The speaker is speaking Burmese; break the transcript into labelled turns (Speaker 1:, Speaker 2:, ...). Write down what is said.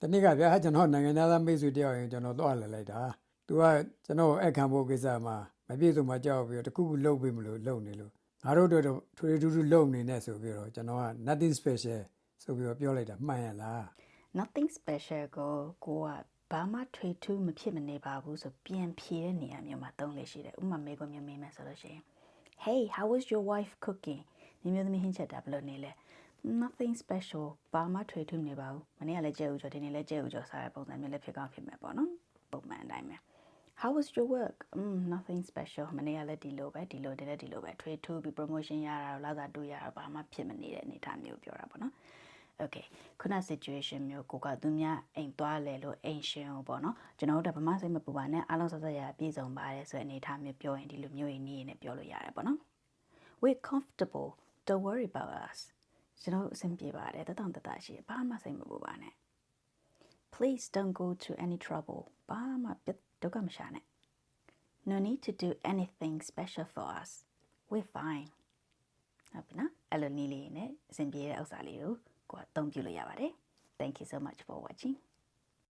Speaker 1: တနေ့ကဗျာကျွန်တော်နိုင်ငံသားမိတ်ဆွေတယောက်ရင်ကျွန်တော်သွားလဲလိုက်တာ။ तू ကကျွန်တော်အခန့်ဖို့ကိစ္စမှာမပြည့်စုံမှကြောက်ပြီးတော့တခုခုလုပ်ပေးမလို့လုပ်နေလို့ငါတို့တို့တော့ထွေထူးထူးလုပ်နေနဲ့ဆိုပြီးတော့ကျွန်တော်က nothing special ဆိုပြီးတော့ပြောလိုက်တာမှန်ရလား
Speaker 2: nothing special ကိုကိုကဘာမှထွေထူးမဖြစ်မနေပါဘူးဆိုပြန်ဖြေတဲ့နေရာမျိုးမှာသုံးလို့ရှိတယ်ဥပမာမေးခွန်းမျိုးမေးမယ်ဆိုလို့ရှိရင် hey how was your wife cooking ဒီမျိုးသမီးဟင်းချက်တာဘယ်လိုနေလဲ nothing special ဘာမှထွေထူးမနေပါဘူးမနေ့ကလည်းကြဲဥကျော်ဒီနေ့လည်းကြဲဥကျော်စားတဲ့ပုံစံမျိုးလည်းဖြစ်ကောင်းဖြစ်မယ်ပေါ့နော်ပုံမှန်အတိုင်းပဲ How was your work? Mm, nothing special. မနေ့ကလည်းဒီလိုပဲဒီလိုတည်းလည်းဒီလိုပဲထွေထူးပြီး promotion ရတာတော့လာသာတွေ့ရတာဘာမှဖြစ်မနေတဲ့အနေအထားမျိုးပြောတာပေါ့နော်။ Okay ခုန situation မျိုးကိုကသူများအိမ်သွားလဲလို့အိမ်ရှင်ကိုပေါ့နော်ကျွန်တော်တို့ကဗမာစိတ်မပူပါနဲ့အားလုံးဆက်ဆက်ရပြည့်စုံပါတယ်ဆိုတဲ့အနေအထားမျိုးပြောရင်ဒီလိုမျိုးရင်းနေနဲ့ပြောလို့ရတယ်ပေါ့နော်။ We're comfortable. Don't worry about us. ကျွန်တော်တို့အဆင်ပြေပါတယ်တတောင်တတရှိဘာမှစိတ်မပူပါနဲ့ Please don't go to any trouble. ဘာမှပြတ်ဒုက္ခမရှာနဲ့ No need to do anything special for us. We're fine. ဟုတ်ပြီနော်အဲ့လိုနည်းလေးနဲ့အဆင်ပြေတဲ့ဥစ္စာလေးကိုကိုယ်ကအသုံးပြုလို့ရပါတယ် Thank you so much for watching.